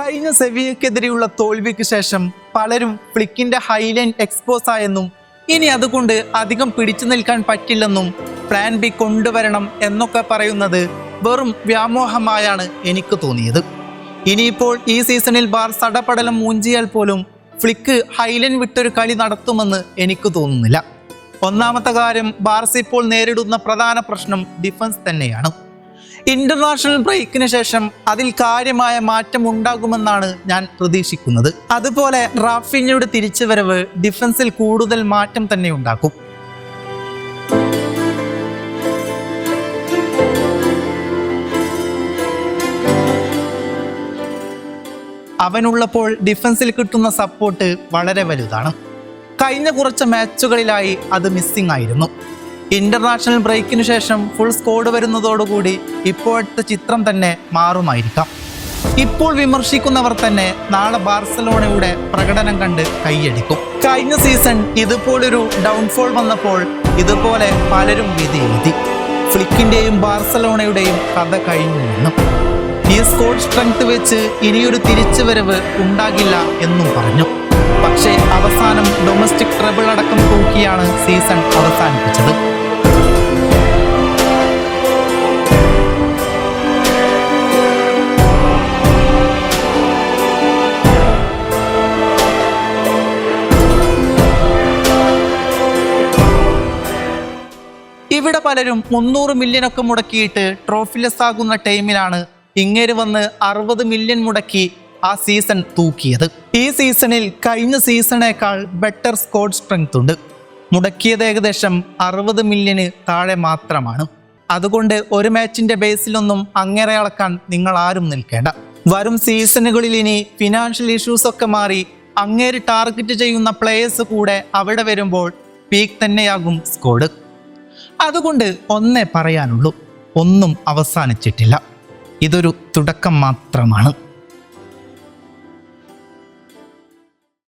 കഴിഞ്ഞ സെവിയക്കെതിരെയുള്ള തോൽവിക്ക് ശേഷം പലരും ഫ്ലിക്കിന്റെ ഹൈലൈൻ എക്സ്പോസ് ആയെന്നും ഇനി അതുകൊണ്ട് അധികം പിടിച്ചു നിൽക്കാൻ പറ്റില്ലെന്നും പ്ലാൻ ബി കൊണ്ടുവരണം എന്നൊക്കെ പറയുന്നത് വെറും വ്യാമോഹമായാണ് എനിക്ക് തോന്നിയത്. ഇനിയിപ്പോൾ ഈ സീസണിൽ ബാർ സടപടലം മൂഞ്ചിയാൽ പോലും ഫ്ലിക്ക് ഹൈലൈൻ വിട്ടൊരു കളി നടത്തുമെന്ന് എനിക്ക് തോന്നുന്നില്ല. ഒന്നാമത്തെ കാര്യം ബാർസ് ഇപ്പോൾ നേരിടുന്ന പ്രധാന പ്രശ്നം ഡിഫൻസ് തന്നെയാണ്. ഇന്റർനാഷണൽ ബ്രേക്കിന് ശേഷം അതിൽ കാര്യമായ മാറ്റം ഉണ്ടാകുമെന്നാണ് ഞാൻ പ്രതീക്ഷിക്കുന്നത്. അതുപോലെ റാഫിഞ്ഞയുടെ തിരിച്ചുവരവ് ഡിഫൻസിൽ കൂടുതൽ മാറ്റം തന്നെ ഉണ്ടാക്കും. അവനുള്ളപ്പോൾ ഡിഫൻസിൽ കിട്ടുന്ന സപ്പോർട്ട് വളരെ വലുതാണ്. കഴിഞ്ഞ കുറച്ച് മാച്ചുകളിലായി അത് മിസ്സിംഗ് ആയിരുന്നു. ഇന്റർനാഷണൽ ബ്രേക്കിന് ശേഷം ഫുൾ സ്കോഡ് വരുന്നതോടുകൂടി ഇപ്പോഴത്തെ ചിത്രം തന്നെ മാറുമായിരിക്കാം. ഇപ്പോൾ വിമർശിക്കുന്നവർ തന്നെ നാളെ ബാർസലോണയുടെ പ്രകടനം കണ്ട് കൈയടിക്കും. കഴിഞ്ഞ സീസൺ ഇതുപോലൊരു ഡൗൺഫോൾ വന്നപ്പോൾ ഇതുപോലെ പലരും വിധി എഴുതി ഫ്ലിക്കിന്റെയും ബാർസലോണയുടെയും കഥ കഴിഞ്ഞു നിന്നു ഈ സ്കോഡ് സ്ട്രെങ്ത് വെച്ച് ഇനിയൊരു തിരിച്ചുവരവ് ഉണ്ടാകില്ല എന്നും പറഞ്ഞു. പക്ഷേ അവസാനം ഡൊമസ്റ്റിക് ട്രബിൾ അടക്കം തൂക്കിയാണ് സീസൺ അവസാനിപ്പിച്ചത്. ഇവിടെ പലരും മുന്നൂറ് മില്യനൊക്കെ മുടക്കിയിട്ട് ട്രോഫിലെസ് ആകുന്ന ടൈമിലാണ് ഇങ്ങേര് വന്ന് അറുപത് മില്യൺ മുടക്കി ആ സീസൺ തൂക്കിയത്. ഈ സീസണിൽ കഴിഞ്ഞ സീസണേക്കാൾ ബെറ്റർ സ്കോഡ് സ്ട്രെങ്ത് ഉണ്ട്. മുടക്കിയത് ഏകദേശം അറുപത് മില്യന് താഴെ മാത്രമാണ്. അതുകൊണ്ട് ഒരു മാച്ചിന്റെ ബേസിലൊന്നും അങ്ങേറെ അളക്കാൻ നിങ്ങൾ ആരും നിൽക്കേണ്ട. വരും സീസണുകളിൽ ഇനി ഫിനാൻഷ്യൽ ഇഷ്യൂസ് ഒക്കെ മാറി അങ്ങേര് ടാർഗറ്റ് ചെയ്യുന്ന പ്ലേയേഴ്സ് കൂടെ അവിടെ വരുമ്പോൾ പീക്ക് തന്നെയാകും സ്കോഡ് അതുകൊണ്ട് ഒന്നേ പറയാനുള്ളൂ. ഒന്നും അവസാനിച്ചിട്ടില്ല. ഇതൊരു തുടക്കം മാത്രമാണ്.